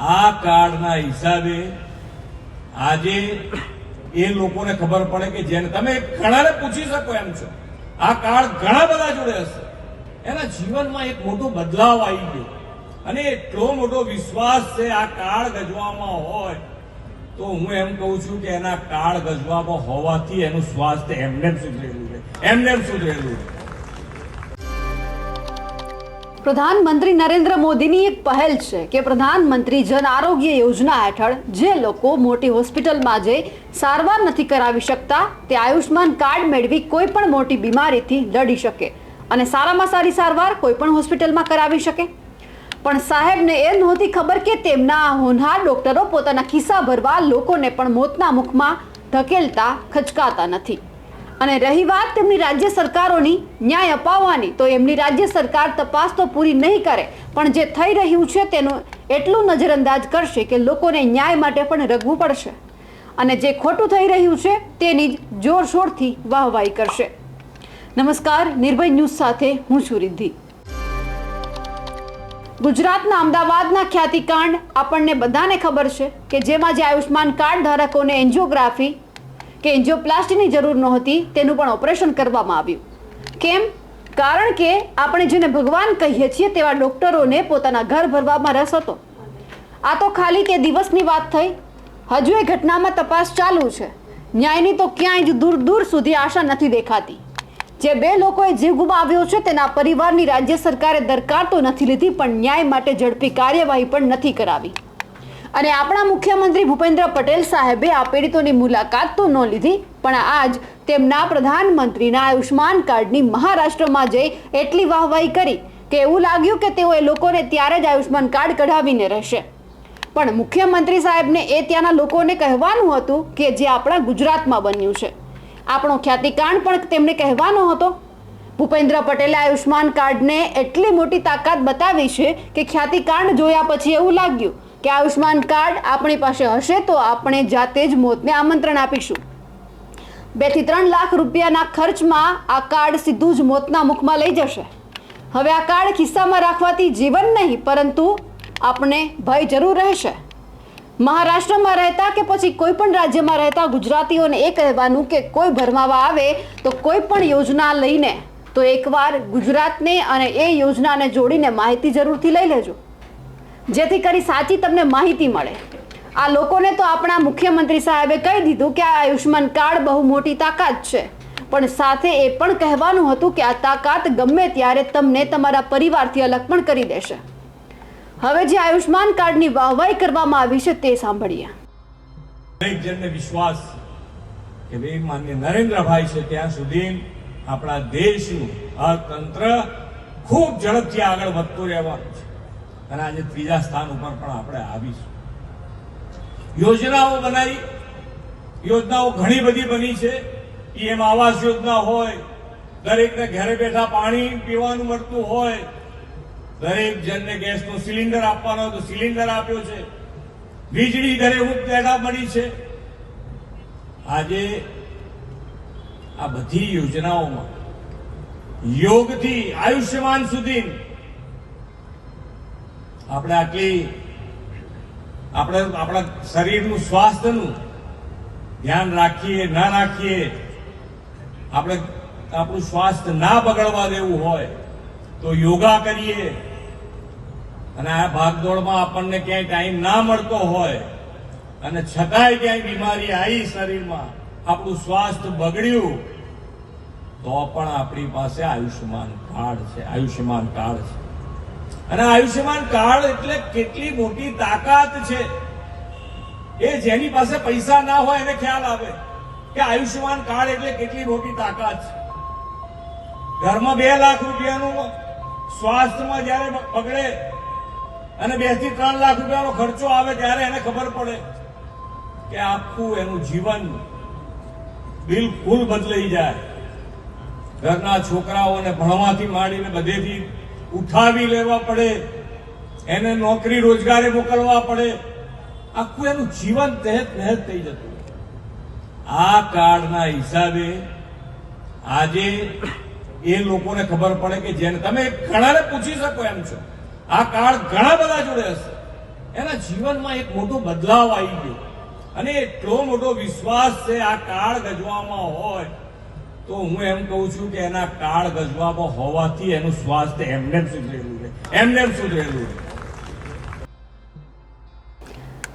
આ કાર્ડના હિસાબે આજે એ લોકોને ખબર પડે કે જેને તમે ઘણાને પૂછી શકો એમ છો. આ કાર્ડ ઘણા બધા જોડે હશે. એના જીવનમાં એક મોટો બદલાવ આવી ગયો. અને એટલો મોટો વિશ્વાસ છે આ કાર્ડ ગજવામાં હોય, તો હું એમ કહું છું કે એના કાર્ડ ગજવામાં હોવાથી એનું સ્વાસ્થ્ય એમને એમ સુધરેલું છે. એમને એમ સુધરેલું છે. પ્રધાનમંત્રી નરેન્દ્ર મોદીની એક પહેલ છે કે પ્રધાનમંત્રી જન આરોગ્ય યોજના હેઠળ જે લોકો મોટી હોસ્પિટલમાં જઈ સારવાર નથી કરાવી શકતા, તે આયુષ્માન કાર્ડ મેળવી કોઈ પણ મોટી બીમારીથી લડી શકે અને સારામાં સારી સારવાર કોઈ પણ હોસ્પિટલમાં કરાવી શકે. પણ સાહેબને એ નહોતી ખબર કે તેમના હોનહાર ડોક્ટરો પોતાના ખિસ્સા ભરવા લોકોને પણ મોતના મુખમાં ધકેલતા ખચકાતા નથી. અને રહી વાત તેમની રાજ્ય સરકારોની, ન્યાય અપાવવાની, તો એમની રાજ્ય સરકાર તપાસ તો પૂરી નહીં કરે, પણ જે થઈ રહ્યું છે તેનું એટલું નજરઅંદાજ કરશે કે લોકોને ન્યાય માટે પણ રગવું પડશે. અને જે ખોટું થઈ રહ્યું છે તેની જ જોરશોરથી વાહવાહી કરશે. નમસ્કાર, નિર્ભય ન્યૂઝ સાથે હું છું રિદ્ધિ. ગુજરાતના અમદાવાદના ખ્યાતિકાંડ આપણને બધાને ખબર છે કે જેમાં જે આયુષ્માન કાર્ડ ધારકોને એન્જિયોગ્રાફી કે એન્જિયોપ્લાસ્ટીની જરૂર નહોતી, તેનું પણ ઓપરેશન કરવામાં આવ્યું. કેમ? કારણ કે આપણે જેને ભગવાન કહીએ છીએ તેવા ડોક્ટરોને પોતાના ઘર ભરવામાં રસ હતો. આ તો ખાલી તે દિવસની વાત થઈ. હજુ એ ઘટનામાં તપાસ ચાલુ છે. ન્યાયની તો ક્યાંય જ દૂર દૂર સુધી આશા નથી દેખાતી. જે બે લોકોએ જીવ ગુમાવ્યો છે તેના પરિવારની રાજ્ય સરકારે દરકાર તો નથી લીધી, પણ ન્યાય માટે ઝડપી કાર્યવાહી પણ નથી કરાવી. અને આપણા મુખ્યમંત્રી ભૂપેન્દ્ર પટેલ સાહેબે આ પીડિતોની મુલાકાત તો ન લીધી, પણ આજ તેમના પ્રધાનમંત્રીના આયુષ્માન કાર્ડની મહારાષ્ટ્રમાં જઈ એટલી વાહવાહી કરી કે એવું લાગ્યું કે તેઓ એ લોકોને ત્યારે જ આયુષ્માન કાર્ડ કઢાવીને રહેશે. પણ મુખ્યમંત્રી સાહેબને એ ત્યાંના લોકોને કહેવાનું હતું કે જે આપણા ગુજરાતમાં બન્યું છે. આપણો ખ્યાતિકાંડ પણ તેમને કહેવાનો હતો. ભૂપેન્દ્ર પટેલે આયુષ્માન કાર્ડને એટલી મોટી તાકાત બતાવી છે કે ખ્યાતિકાંડ જોયા પછી એવું લાગ્યું કે આયુષ્માન કાર્ડ આપણી પાસે હશે તો આપણે જાતે જ મોતને આમંત્રણ આપીશું. બેથી ત્રણ લાખ રૂપિયાના ખર્ચમાં આ કાર્ડ સીધું જ મોતના મુખમાં લઈ જશે. હવે આ કાર્ડ ખિસ્સામાં રાખવાથી જીવન નહીં, પરંતુ આપણે ભય જરૂર રહેશે. મહારાષ્ટ્રમાં રહેતા કે પછી કોઈ પણ રાજ્યમાં રહેતા ગુજરાતીઓને એ કહેવાનું કે કોઈ ભરમાવા આવે તો કોઈ પણ યોજના લઈને તો એકવાર ગુજરાતને અને એ યોજનાને જોડીને માહિતી જરૂરથી લઈ લેજો. જેથી કરી સાચી તમને માહિતી મળે. આ લોકોને તો આપણા મુખ્યમંત્રી સાહેબે કહી દીધું કે આ આયુષ્માન કાર્ડ બહુ મોટી તાકાત છે. પણ સાથે એ પણ કહેવાનું હતું કે આ તાકાત ગમે ત્યારે તમને તમારા પરિવારથી અલગ પણ કરી દેશે. હવે જે આયુષ્માન કાર્ડની વાહવાઈ કરવામાં આવી છે તે સાંભળીએ. દરેક જણને વિશ્વાસ કે બે માન્ય નરેન્દ્રભાઈ છે ત્યાં સુધી આપણા દેશનું અર્થતંત્ર ખૂબ ઝડપથી આગળ વધતું રહેવાનું છે. અને આજે ત્રીજા સ્થાન ઉપર પણ આપણે આવીશું. યોજનાઓ બનાવી, યોજનાઓ ઘણી બધી બની છે. પીએમ આવાસ યોજના હોય, દરેકને ઘરે બેઠા પાણી પીવાનું મળતું હોય, દરેક જણને ગેસનો સિલિન્ડર આપવાનો હોય તો સિલિન્ડર આપ્યો છે. વીજળી ઘરે મુક્ત પેઢા બની છે. આજે આ બધી યોજનાઓમાં યોગથી આયુષ્યમાન સુધી આપણે આટલી આપણે આપણા શરીરનું સ્વાસ્થ્યનું ધ્યાન રાખીએ, ના રાખીએ, આપણે આપણું સ્વાસ્થ્ય ના બગડવા દેવું હોય, તો યોગા કરીએ. અને આ ભાગદોડમાં આપણને ક્યાંય ટાઈમ ના મળતો હોય, અને છતાંય ક્યાંય બીમારી આવી શરીરમાં, આપણું સ્વાસ્થ્ય બગડ્યું, તો પણ આપણી પાસે આયુષ્યમાન કાર્ડ છે, આયુષ્યમાન કાર્ડ છે. અને આયુષ્યમાન કાર્ડ એટલે કેટલી મોટી તાકાત છે. એ જેની પાસે પૈસા ના હોય એને ખ્યાલ આવે કે આયુષ્યમાન કાર્ડ એટલે કેટલી મોટી તાકાત છે. ઘરમાં બે લાખ રૂપિયાનું સ્વાસ્થ્યમાં જયારે પકડે અને બેથી ત્રણ લાખ રૂપિયાનો ખર્ચો આવે ત્યારે એને ખબર પડે કે આખું એનું જીવન બિલકુલ બદલાઈ જાય. ઘરના છોકરાઓને ભણવાથી માંડીને બધેથી ઉઠાવી લેવા પડે, એને નોકરી રોજગારે મોકલવા પડે. આખું એનું જીવન તહેત નહેત થઈ જતું. આ કાર્ડના હિસાબે આજે એ લોકોને ખબર પડે કે જેને તમે ઘણાને પૂછી શકો એમ છો. આ કાર્ડ ઘણા બધા જોડે હશે. એના જીવનમાં એક મોટો બદલાવ આવી ગયો. અને એટલો મોટો વિશ્વાસ છે આ કાળ ગજવામાં હોય તો હું એમ કહું છું કે એના કાળ ગજવાબો હોવાથી એનું સ્વાસ્થ્ય એમને સુધરેલું છે. એમને સુધરેલું છે.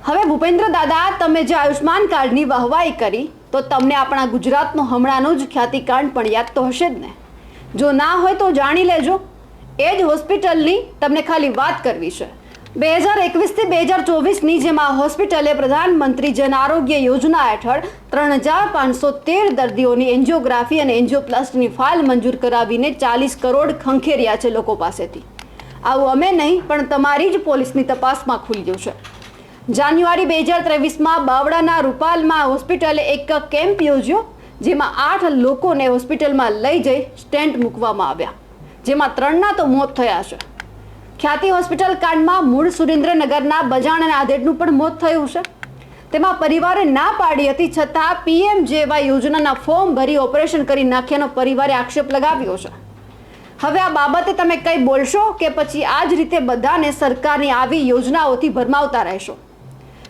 હવે ભૂપેન્દ્ર દાદા, તમે જે આયુષ્માન કાર્ડની વાહવાઈ કરી, તો તમને આપણા ગુજરાતનો હમણાંનો જ ખ્યાતિકાંડ પણ યાદ તો હશે જ ને. જો ના હોય તો જાણી લેજો. એ જ હોસ્પિટલની તમને ખાલી વાત કરવી છે. બે હજાર એકવીસથી બે હજાર ચોવીસની જેમાં હોસ્પિટલે પ્રધાનમંત્રી જન આરોગ્ય યોજના હેઠળ ત્રણ હજાર પાંચસો તેર દર્દીઓની એન્જિયોગ્રાફી અને એન્જિયોપ્લાસ્ટની ફાઇલ મંજૂર કરાવીને ચાલીસ કરોડ ખંખેર્યા છે લોકો પાસેથી. આવું અમે નહીં, પણ તમારી જ પોલીસની તપાસમાં ખુલ્યું છે. જાન્યુઆરી બે હજાર ત્રેવીસમાં બાવળાના રૂપાલમાં હોસ્પિટલે એક કેમ્પ યોજ્યો, જેમાં આઠ લોકોને હોસ્પિટલમાં લઈ જઈ સ્ટેન્ટ મૂકવામાં આવ્યા. જેમાં ત્રણના તો મોત થયા છે. ખ્યાતિ હોસ્પિટલ કાંડમાં મૂળ સુરેન્દ્રનગરના બજાણ અને આધેડનું પણ મોત થયું છે. તેમાં પરિવારે ના પાડી હતી છતાં પીએમ જેવા યોજનાના ફોર્મ ભરી ઓપરેશન કરી નાખ્યાનો પરિવારે આક્ષેપ લગાવ્યો છે. હવે આ બાબતે તમે કંઈ બોલશો કે પછી આ જ રીતે બધાને સરકારની આવી યોજનાઓથી ભરમાવતા રહેશો?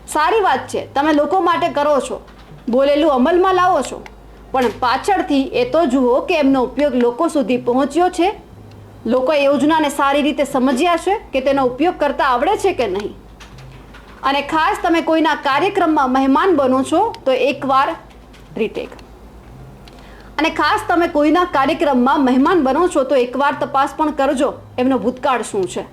સારી વાત છે, તમે લોકો માટે કરો છો. બોલેલું અમલમાં લાવો છો. પણ પાછળથી એ તો જુઓ કે એમનો ઉપયોગ લોકો સુધી પહોંચ્યો છે. લોકો એ યોજનાને સારી રીતે સમજ્યા છે કે તેનો ઉપયોગ કરતા આવડે છે કે નહીં? અને ખાસ તમે કોઈના કાર્યક્રમમાં મહેમાન બનો છો, તો એકવાર રીટેક અને ખાસ તમે કોઈના કાર્યક્રમમાં મહેમાન બનો છો, તો એકવાર તપાસ પણ કરજો, એમનો ભૂતકાળ શું છે?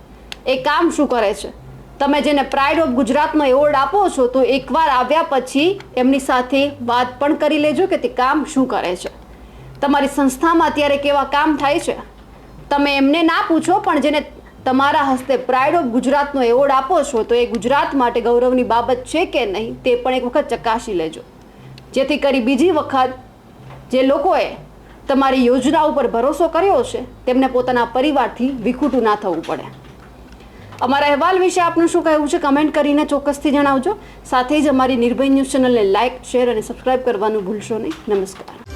એ કામ શું કરે છે? તમે જેને પ્રાઇડ ઓફ ગુજરાતનો એવોર્ડ આપો છો, તો એકવાર આવ્યા પછી એમની સાથે વાત પણ કરી લેજો કે તે કામ શું કરે છે. તમારી સંસ્થામાં અત્યારે કેવા કામ થાય છે? તમે એમને ના પૂછો, પણ જેને તમારા હસ્તે પ્રાઇડ ઓફ ગુજરાતનો એવોર્ડ આપો છો, તો એ ગુજરાત માટે ગૌરવની બાબત છે કે નહીં, તે પણ એક વખત ચકાસી લેજો. જેથી કરી બીજી વખત જે લોકોએ તમારી યોજના ઉપર ભરોસો કર્યો છે તેમને પોતાના પરિવારથી વિખૂટું ના થવું પડે. અમારા અહેવાલ વિશે આપનું શું કહેવું છે, કમેન્ટ કરીને ચોક્કસથી જણાવજો. સાથે જ અમારી નિર્ભય ન્યૂઝ ચેનલને લાઇક શેર અને સબસ્ક્રાઇબ કરવાનું ભૂલશો નહીં. નમસ્કાર.